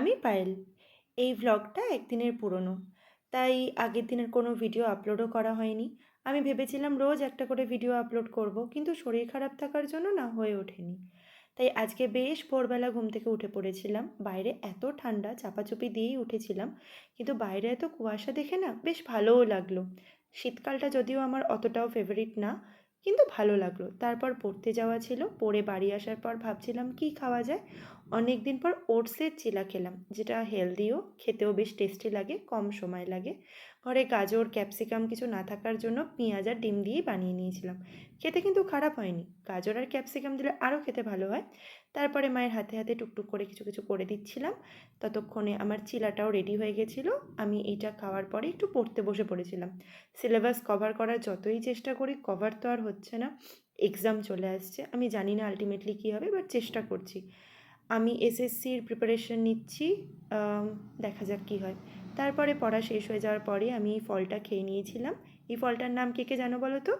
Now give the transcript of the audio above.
আমি পায়েল এই ভ্লগটা একদিনের পুরনো, তাই আগের দিনের কোনো ভিডিও আপলোডও করা হয়নি। আমি ভেবেছিলাম রোজ একটা করে ভিডিও আপলোড করব, কিন্তু শরীর খারাপ থাকার জন্য না হয়ে ওঠেনি। তাই আজকে বেশ ভোরবেলা ঘুম থেকে উঠে পড়েছিলাম। বাইরে এত ঠান্ডা, চাপাচুপি দিয়েই উঠেছিলাম, কিন্তু বাইরে এত কুয়াশা দেখে না বেশ ভালোও লাগল। শীতকালটা যদিও আমার অতটাও ফেভারিট না কিন্তু ভালো লাগল। তারপর পড়তে যাওয়া ছিল, পড়ে বাড়ি আসার পর ভাবছিলাম কি খাওয়া যায়। অনেক দিন পর ওটসের চিলা খেলাম, যেটা হেলদিও, খেতেও বেশ টেস্টি লাগে, কম সময় লাগে। ঘরে গাজর, ক্যাপসিকাম কিছু না থাকার জন্য পেঁয়াজ আর ডিম দিয়েই বানিয়ে নিয়েছিলাম। খেতে কিন্তু খারাপ হয়নি। গাজর আর ক্যাপসিকাম দিলে আরও খেতে ভালো হয়। তারপরে মায়ের হাতে হাতে টুকটুক করে কিছু কিছু করে দিচ্ছিলাম। ততক্ষণে আমার চিলাটাও রেডি হয়ে গেছিল। আমি এইটা খাওয়ার পরে একটু পড়তে বসে পড়েছিলাম। সিলেবাস কভার করার যতই চেষ্টা করি কভার তো আর হচ্ছে না এক্সাম চলে আসছে। আমি জানি না আলটিমেটলি কী হবে বাট চেষ্টা করছি। আমি এসএসসির প্রিপারেশন নিচ্ছি দেখা যাক কী হয়। তারপরে পড়া শেষ হয়ে যাওয়ার পরে আমি এই ফলটা খেয়ে নিয়েছিলাম। এই ফলটার নাম কে কে জানো বলো তো?